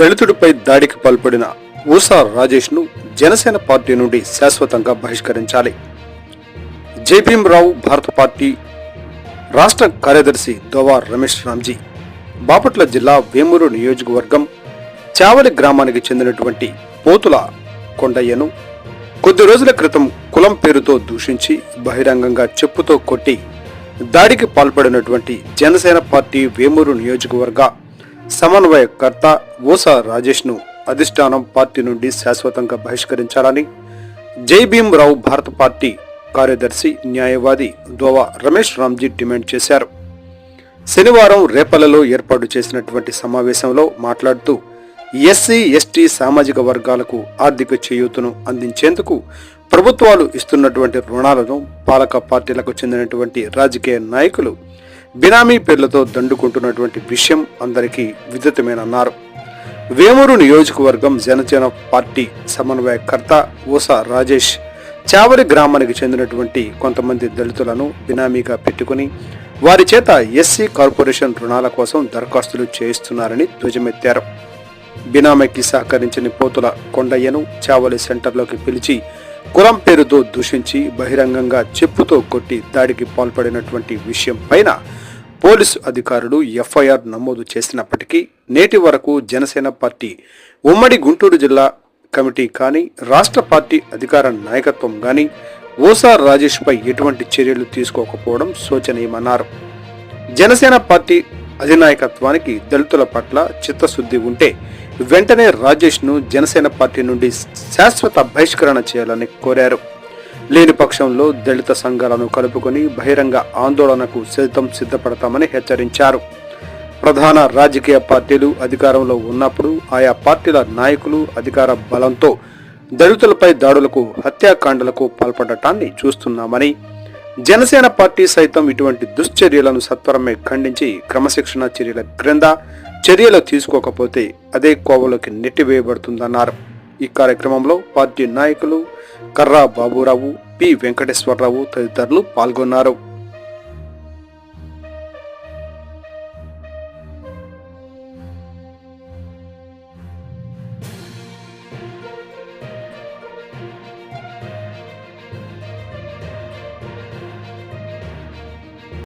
దళితుడిపై దాడికి పాల్పడిన ఊసా రాజేష్ను జనసేన పార్టీ నుండి శాశ్వతంగా బహిష్కరించాలి. జైభీంరావు భారత పార్టీ రాష్ట్ర కార్యదర్శి దోవా రమేష్ రామ్జీ బాపట్ల జిల్లా వేమూరు నియోజకవర్గం చావలి గ్రామానికి చెందినటువంటి పోతుల కొండయ్యను కొద్ది రోజుల క్రితం కులం పేరుతో దూషించి బహిరంగంగా చెప్పుతో కొట్టి దాడికి పాల్పడినటువంటి జనసేన పార్టీ వేమూరు నియోజకవర్గ సమన్వయకర్త ఓసా రాజేష్ను అధిష్టానం పార్టీ నుండి శాశ్వతంగా బహిష్కరించాలని జైభీమరావు భారత పార్టీ కార్యదర్శి న్యాయవాది దోవా రమేష్ రామ్జీ డిమాండ్ చేశారు. శనివారం రేపలలో ఏర్పాటు చేసినటువంటి సమావేశంలో మాట్లాడుతూ ఎస్సీ ఎస్టీ సామాజిక వర్గాలకు ఆర్థిక చేయూతను అందించేందుకు ప్రభుత్వాలు ఇస్తున్నటువంటి రుణాలను పాలక పార్టీలకు చెందినటువంటి రాజకీయ నాయకులు బినామీ పేర్లతో దండుకుంటున్నటువంటి విషయం అందరికీ విదితమేనన్నారు. వేమూరు నియోజకవర్గం జనసేన పార్టీ సమన్వయకర్త ఊసా రాజేష్ చావరి గ్రామానికి చెందినటువంటి కొంతమంది దళితులను బినామీగా పెట్టుకుని వారి చేత ఎస్సీ కార్పొరేషన్ రుణాల కోసం దరఖాస్తులు చేయిస్తున్నారని ధ్వజమెత్తారు. బినామీకి సహకరించని పోతుల కొండయ్యను చావలి సెంటర్లోకి పిలిచి కులం పేరుతో దూషించి బహిరంగంగా చెప్పుతో కొట్టి దాడికి పాల్పడినటువంటి విషయం పైన పోలీసు అధికారులు ఎఫ్ఐఆర్ నమోదు చేసినప్పటికీ నేటి వరకు జనసేన పార్టీ ఉమ్మడి గుంటూరు జిల్లా కమిటీ కానీ రాష్ట్ర పార్టీ అధికార నాయకత్వం కానీ ఓసా రాజేష్పై ఎటువంటి చర్యలు తీసుకోకపోవడం శోచనీయమన్నారు. జనసేన పార్టీ అధినాయకత్వానికి దళితుల పట్ల చిత్తశుద్ధి ఉంటే వెంటనే రాజేష్ను జనసేన పార్టీ నుండి శాశ్వత బహిష్కరణ చేయాలని కోరారు. లేని పక్షంలో దళిత సంఘాలను కలుపుకొని బహిరంగ ఆందోళనకు సైతం సిద్ధపడతామని హెచ్చరించారు. ప్రధాన రాజకీయ పార్టీలు అధికారంలో ఉన్నప్పుడు ఆయా పార్టీల నాయకులు అధికార బలంతో దళితులపై దాడులకు హత్యాకాండలకు పాల్పడటాన్ని చూస్తున్నామని జనసేన పార్టీ సైతం ఇటువంటి దుశ్చర్యలను సత్వరమే ఖండించి క్రమశిక్షణ చర్యల క్రింద చర్యలు తీసుకోకపోతే అదే కోవలోకి నెట్టివేయబడుతుందన్నారు. ఈ కార్యక్రమంలో పార్టీ నాయకులు కర్రా బాబురావు పి వెంకటేశ్వరరావు తదితరులు పాల్గొన్నారు.